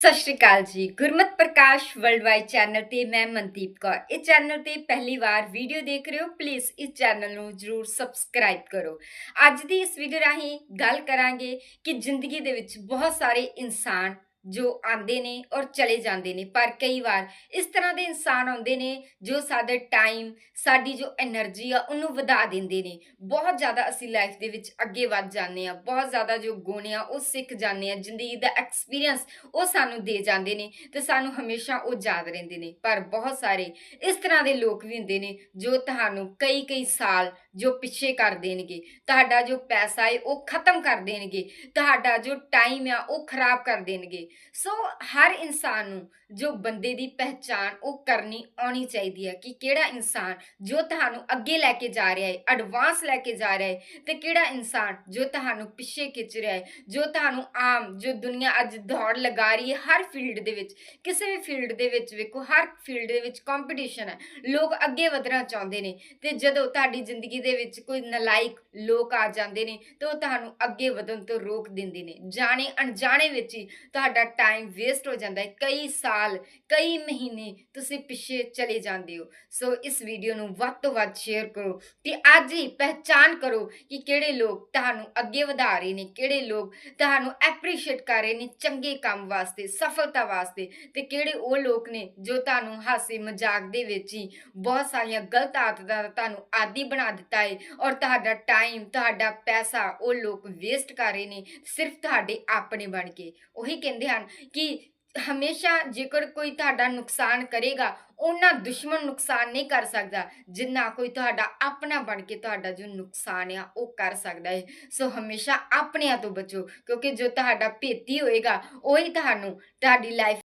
ਸਤਿ ਸ਼੍ਰੀ ਅਕਾਲ ਜੀ। Gurmat Prakash world wide channel ਤੇ ਮੈਂ ਮਨਦੀਪ ਕੌਰ। ਇਸ ਚੈਨਲ ਤੇ ਪਹਿਲੀ ਵਾਰ ਵੀਡੀਓ ਦੇਖ ਰਹੇ ਹੋ ਪਲੀਜ਼ ਇਸ ਚੈਨਲ ਨੂੰ ਜਰੂਰ ਸਬਸਕ੍ਰਾਈਬ ਕਰੋ। ਅੱਜ ਦੀ ਇਸ ਵੀਡੀਓ ਰਾਹੀਂ ਗੱਲ ਕਰਾਂਗੇ ਕਿ ਜ਼ਿੰਦਗੀ ਦੇ ਵਿੱਚ ਬਹੁਤ ਸਾਰੇ ਇਨਸਾਨ ਜੋ ਆਉਂਦੇ ਨੇ ਔਰ ਚਲੇ ਜਾਂਦੇ ਨੇ। ਪਰ ਕਈ ਵਾਰ ਇਸ ਤਰ੍ਹਾਂ ਦੇ ਇਨਸਾਨ ਆਉਂਦੇ ਨੇ ਜੋ ਸਾਡੇ ਟਾਈਮ ਸਾਡੀ ਜੋ એનર્ਜੀ ਆ, ਉਹਨੂੰ ਵਧਾ ਦਿੰਦੇ ਨੇ। ਬਹੁਤ ਜ਼ਿਆਦਾ ਅਸੀਂ ਲਾਈਫ ਦੇ ਵਿੱਚ ਅੱਗੇ ਵੱਧ ਜਾਂਦੇ ਆ ਬਹੁਤ ਜ਼ਿਆਦਾ ਜੋ ਗੁਣ ਆ, ਉਹ ਸਿੱਖ ਜਾਂਦੇ ਆ ਜ਼ਿੰਦਗੀ ਦਾ ਐਕਸਪੀਰੀਅੰਸ ਉਹ ਸਾਨੂੰ ਦੇ ਜਾਂਦੇ ਨੇ ਤੇ ਸਾਨੂੰ ਹਮੇਸ਼ਾ ਉਹ ਯਾਦ ਰਹਿੰਦੇ ਨੇ। ਪਰ ਬਹੁਤ ਸਾਰੇ ਇਸ ਤਰ੍ਹਾਂ ਦੇ ਲੋਕ ਵੀ ਹੁੰਦੇ ਨੇ ਜੋ ਤੁਹਾਨੂੰ ਕਈ ਕਈ ਸਾਲ ਜੋ ਪਿੱਛੇ ਕਰ ਦੇਣਗੇ। ਤੁਹਾਡਾ ਜੋ ਪੈਸਾ ਹੈ ਉਹ ਖਤਮ ਕਰ ਦੇਣਗੇ। ਤੁਹਾਡਾ ਜੋ ਟਾਈਮ ਆ, ਉਹ ਖਰਾਬ ਕਰ ਦੇਣਗੇ। ਸੋ ਹਰ ਇਨਸਾਨ ਨੂੰ ਜੋ ਬੰਦੇ ਦੀ ਪਹਿਚਾਨ ਉਹ ਕਰਨੀ ਆਉਣੀ ਚਾਹੀਦੀ ਹੈ ਕਿ ਕਿਹੜਾ ਇਨਸਾਨ ਜੋ ਤੁਹਾਨੂੰ ਅੱਗੇ ਲੈ ਕੇ ਜਾ ਰਿਹਾ ਹੈ ਐਡਵਾਂਸ ਲੈ ਕੇ ਜਾ ਰਿਹਾ ਹੈ ਤੇ ਕਿਹੜਾ ਇਨਸਾਨ ਜੋ ਤੁਹਾਨੂੰ ਪਿੱਛੇ ਖਿੱਚ ਰਿਹਾ ਹੈ, ਜੋ ਤੁਹਾਨੂੰ ਆਮ ਜੋ ਦੁਨੀਆ ਅੱਜ ਦੌੜ ਲਗਾ ਰਹੀ ਹੈ, ਹਰ ਫੀਲਡ ਦੇ ਵਿੱਚ, ਕਿਸੇ ਵੀ ਫੀਲਡ ਦੇ ਵਿੱਚ ਵੇਖੋ, ਹਰ ਫੀਲਡ ਦੇ ਵਿੱਚ ਕੰਪੀਟੀਸ਼ਨ ਹੈ, ਲੋਕ ਅੱਗੇ ਵਧਣਾ ਚਾਹੁੰਦੇ ਨੇ ਤੇ ਜਦੋਂ ਤੁਹਾਡੀ ਜ਼ਿੰਦਗੀ ਦੇ ਵਿੱਚ ਕੋਈ ਨਲਾਇਕ ਲੋਕ ਆ ਜਾਂਦੇ ਨੇ ਤੇ ਉਹ ਤੁਹਾਨੂੰ ਅੱਗੇ ਵਧਣ ਤੋਂ ਰੋਕ ਦਿੰਦੇ ਨੇ, ਜਾਣੇ ਅਣਜਾਣੇ ਵਿੱਚ ਹੀ ਤੁਹਾਡਾ ਤੁਹਾਡਾ ਟਾਈਮ ਵੇਸਟ ਹੋ ਜਾਂਦਾ ਹੈ, ਕਈ ਸਾਲ, ਕਈ ਮਹੀਨੇ ਤੁਸੀਂ ਪਿੱਛੇ ਚਲੇ ਜਾਂਦੇ ਹੋ। ਸੋ ਇਸ ਵੀਡੀਓ ਨੂੰ ਵੱਧ ਤੋਂ ਵੱਧ ਸ਼ੇਅਰ ਕਰੋ ਤੇ ਅੱਜ ਹੀ ਪਹਿਚਾਨ ਕਰੋ ਕਿ ਕਿਹੜੇ ਲੋਕ ਤੁਹਾਨੂੰ ਅੱਗੇ ਵਧਾ ਰਹੇ ਨੇ, ਕਿਹੜੇ ਲੋਕ ਤੁਹਾਨੂੰ ਐਪਰੀਸ਼ੀਏਟ ਕਰ ਰਹੇ ਨੇ ਚੰਗੇ ਕੰਮ ਵਾਸਤੇ, ਸਫਲਤਾ ਵਾਸਤੇ ਤੇ ਕਿਹੜੇ ਉਹ ਲੋਕ ਨੇ ਜੋ ਤੁਹਾਨੂੰ ਹਾਸੇ ਮਜ਼ਾਕ ਦੇ ਵਿੱਚ ਹੀ ਬਹੁਤ ਸਾਰੀਆਂ ਗਲਤ ਆਦਤਾਂ ਦਾ ਤੁਹਾਨੂੰ ਆਦੀ ਬਣਾ ਦਿੱਤਾ ਹੈ ਔਰ ਤੁਹਾਡਾ ਟਾਈਮ ਤੁਹਾਡਾ ਪੈਸਾ ਉਹ ਲੋਕ ਵੇਸਟ ਕਰ ਰਹੇ ਨੇ, ਸਿਰਫ ਤੁਹਾਡੇ ਆਪਣੇ ਬਣ ਕੇ। ਉਹੀ ਕਹਿੰਦੇ ਹਨ ਕਿ ਹਮੇਸ਼ਾ ਜੇਕਰ ਕੋਈ ਤੁਹਾਡਾ ਨੁਕਸਾਨ ਕਰੇਗਾ, ਉਹਨਾਂ ਦੁਸ਼ਮਣ ਨੁਕਸਾਨ ਨਹੀਂ ਕਰ ਸਕਦਾ, ਜਿੰਨਾ ਕੋਈ ਤੁਹਾਡਾ ਆਪਣਾ ਬਣ ਕੇ ਤੁਹਾਡਾ ਜੋ ਨੁਕਸਾਨ ਆ, ਉਹ ਕਰ ਸਕਦਾ ਹੈ ਸੋ ਹਮੇਸ਼ਾ ਆਪਣਿਆਂ ਤੋਂ ਬਚੋ, ਕਿਉਂਕਿ ਜੋ ਤੁਹਾਡਾ ਭੇਤੀ ਹੋਏਗਾ, ਉਹੀ ਤੁਹਾਨੂੰ ਤੁਹਾਡੀ ਲਾਈਫ